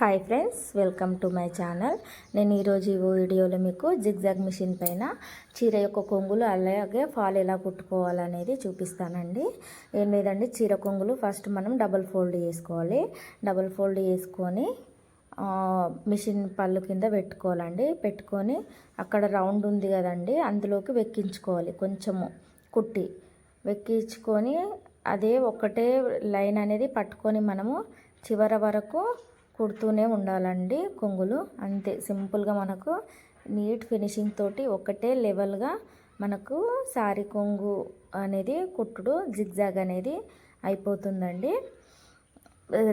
Hi friends welcome to my channel నేను ఈరోజు ఈ వీడియోలో మీకు జిగ్జాగ్ మిషన్ పైన చీర యొక్క కొంగులు అలాగే ఫాల్ ఎలా కుట్టుకోవాలనేది చూపిస్తానండి. ఏం లేదండి చీర కొంగులు ఫస్ట్ మనం డబుల్ ఫోల్డ్ చేసుకోవాలి. డబుల్ ఫోల్డ్ చేసుకొని మిషన్ పళ్ళు కింద పెట్టుకోవాలండి. పెట్టుకొని అక్కడ రౌండ్ ఉంది కదండి అందులోకి వెక్కించుకోవాలి కొంచెము కుట్టి. వెక్కించుకొని అదే ఒకటే లైన్ అనేది పట్టుకొని మనము చివర వరకు కుడుతూనే ఉండాలండి కొంగులు. అంతే సింపుల్గా మనకు నీట్ ఫినిషింగ్ తోటి ఒకటే లెవెల్గా మనకు శారీ కొంగు అనేది కుట్టుడు జిగ్జాగ్ అనేది అయిపోతుందండి.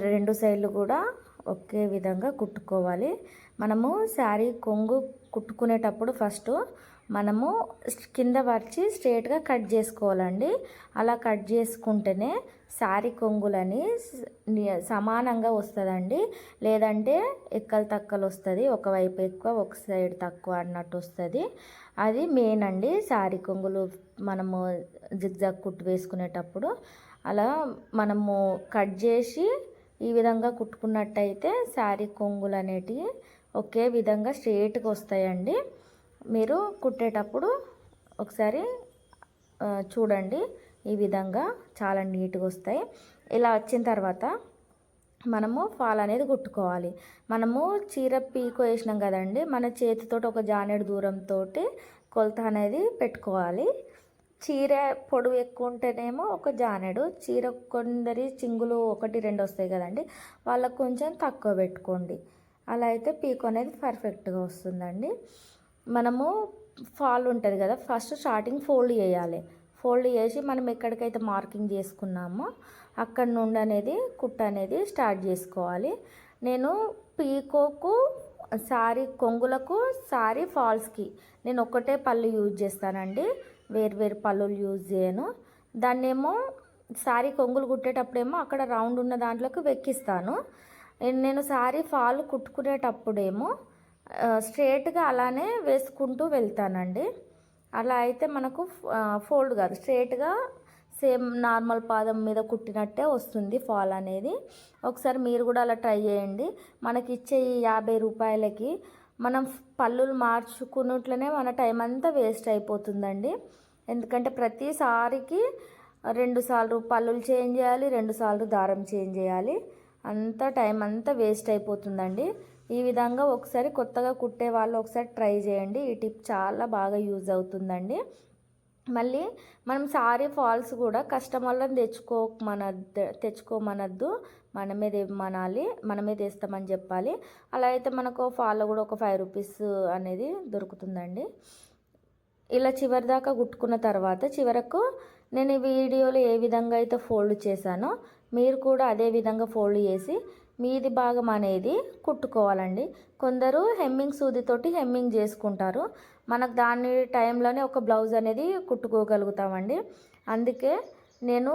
రెండు సైడ్లు కూడా ఒకే విధంగా కుట్టుకోవాలి. మనము శారీ కొంగు కుట్టుకునేటప్పుడు ఫస్ట్ మనము కింద పరిచి స్ట్రేట్గా కట్ చేసుకోవాలండి. అలా కట్ చేసుకుంటేనే శారీ కొంగులని సమానంగా వస్తుందండి. లేదంటే ఎక్కలు తక్కలు వస్తుంది ఒకవైపు ఎక్కువ ఒక సైడ్ తక్కువ అన్నట్టు వస్తుంది. అది మెయిన్ అండి శారీ కొంగులు మనము జిగ్జాగ్ కుట్టు వేసుకునేటప్పుడు. అలా మనము కట్ చేసి ఈ విధంగా కుట్టుకున్నట్టయితే శారీ కొంగులు అనేటివి ఒకే విధంగా స్ట్రేట్గా వస్తాయండి. మీరు కుట్టేటప్పుడు ఒకసారి చూడండి. ఈ విధంగా చాలా నీట్గా వస్తాయి. ఇలా వచ్చిన తర్వాత మనము ఫాల్ అనేది కుట్టుకోవాలి. మనము చీర పీకు వేసినాం కదండి మన చేతితోటి ఒక జానెడు దూరంతో కొలత అనేది పెట్టుకోవాలి. చీర పొడవు ఎక్కువ ఉంటేనేమో ఒక జానెడు చీర కొందరి చింగులు ఒకటి రెండు వస్తాయి కదండి వాళ్ళకు కొంచెం తక్కువ పెట్టుకోండి. అలా అయితే పీకు అనేది పర్ఫెక్ట్గా వస్తుందండి. మనము ఫాల్ ఉంటుంది కదా ఫస్ట్ స్టార్టింగ్ ఫోల్డ్ చేయాలి. ఫోల్డ్ చేసి మనం ఎక్కడికైతే మార్కింగ్ చేసుకున్నామో అక్కడ నుండి అనేది కుట్ట అనేది స్టార్ట్ చేసుకోవాలి. నేను పీకోకు సారీ కొంగులకు సారీ ఫాల్స్కి నేను ఒక్కటే పళ్ళు యూజ్ చేస్తానండి. వేరు వేరు పళ్ళులు యూజ్ చేయను. దాన్నేమో సారీ కొంగులు కుట్టేటప్పుడేమో అక్కడ రౌండ్ ఉన్న దాంట్లోకి వెక్కిస్తాను. నేను- సారీ ఫాల్ కుట్టుకునేటప్పుడేమో స్ట్రేట్గా అలానే వేసుకుంటూ వెళ్తానండి. అలా అయితే మనకు ఫోల్డ్ కాదు. స్ట్రేట్గా సేమ్ నార్మల్ పాదం మీద కుట్టినట్టే వస్తుంది ఫాల్ అనేది. ఒకసారి మీరు కూడా అలా ట్రై చేయండి. మనకి ఇచ్చే ఈ యాభై రూపాయలకి మనం పళ్ళులు మార్చుకున్నట్లనే మన టైం అంతా వేస్ట్ అయిపోతుందండి. ఎందుకంటే ప్రతిసారికి రెండు సార్లు పళ్ళులు చేంజ్ చేయాలి రెండు సార్లు దారం చేంజ్ చేయాలి. అంతా టైం అంతా వేస్ట్ అయిపోతుందండి. ఈ విధంగా ఒకసారి కొత్తగా కుట్టే వాళ్ళు ఒకసారి ట్రై చేయండి. ఈ టిప్ చాలా బాగా యూజ్ అవుతుందండి. మళ్ళీ మనం సారీ ఫాల్స్ కూడా కస్టమర్లను తెచ్చుకోమన తెచ్చుకోమనద్దు. మనమే మనాలి మనమే తెస్తామని చెప్పాలి. అలా అయితే మనకు ఫాల్లో కూడా ఒక ఫైవ్ రూపీస్ అనేది దొరుకుతుందండి. ఇలా చివరి దాకా కుట్టుకున్న తర్వాత చివరకు నేను ఈ వీడియోలో ఏ విధంగా అయితే ఫోల్డ్ చేశానో మీరు కూడా అదే విధంగా ఫోల్డ్ చేసి మీది భాగం అనేది కుట్టుకోవాలండి. కొందరు హెమ్మింగ్ సూదితోటి హెమ్మింగ్ చేసుకుంటారు. మనకు దాని టైంలోనే ఒక బ్లౌజ్ అనేది కుట్టుకోగలుగుతామండి. అందుకే నేను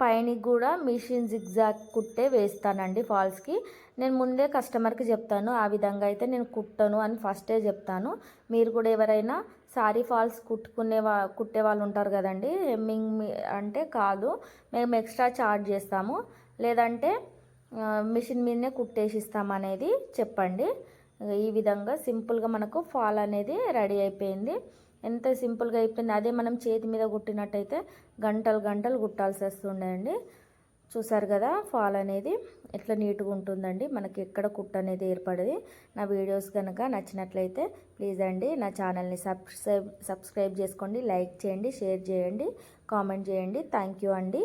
పైన కూడా మిషన్ జిగ్జాగ్ కుట్టే వేస్తానండి ఫాల్స్కి. నేను ముందే కస్టమర్కి చెప్తాను ఆ విధంగా అయితే నేను కుట్టను అని ఫస్టే చెప్తాను. మీరు కూడా ఎవరైనా సారీ ఫాల్స్ కుట్టుకునే వా కుట్టే వాళ్ళు ఉంటారు కదండి హెమ్మింగ్ అంటే కాదు మేము ఎక్స్ట్రా ఛార్జ్ చేస్తాము. లేదంటే మిషన్ మీదనే కుట్టేసి ఇస్తామనేది చెప్పండి. ఈ విధంగా సింపుల్గా మనకు ఫాల్ అనేది రెడీ అయిపోయింది. ఎంత సింపుల్గా అయిపోయింది. అదే మనం చేతి మీద కుట్టినట్టయితే గంటలు గంటలు కుట్టాల్సి వస్తుండండి చూసారు కదా ఫాల్ అనేది ఎట్లా నీట్గా ఉంటుందండి. మనకి ఎక్కడ కుట్ట అనేది ఏర్పడది. నా వీడియోస్ కనుక నచ్చినట్లయితే ప్లీజ్ అండి నా ఛానల్ని సబ్స్క్రైబ్ సబ్స్క్రైబ్ చేసుకోండి లైక్ చేయండి షేర్ చేయండి కామెంట్ చేయండి. థ్యాంక్ యూ అండి.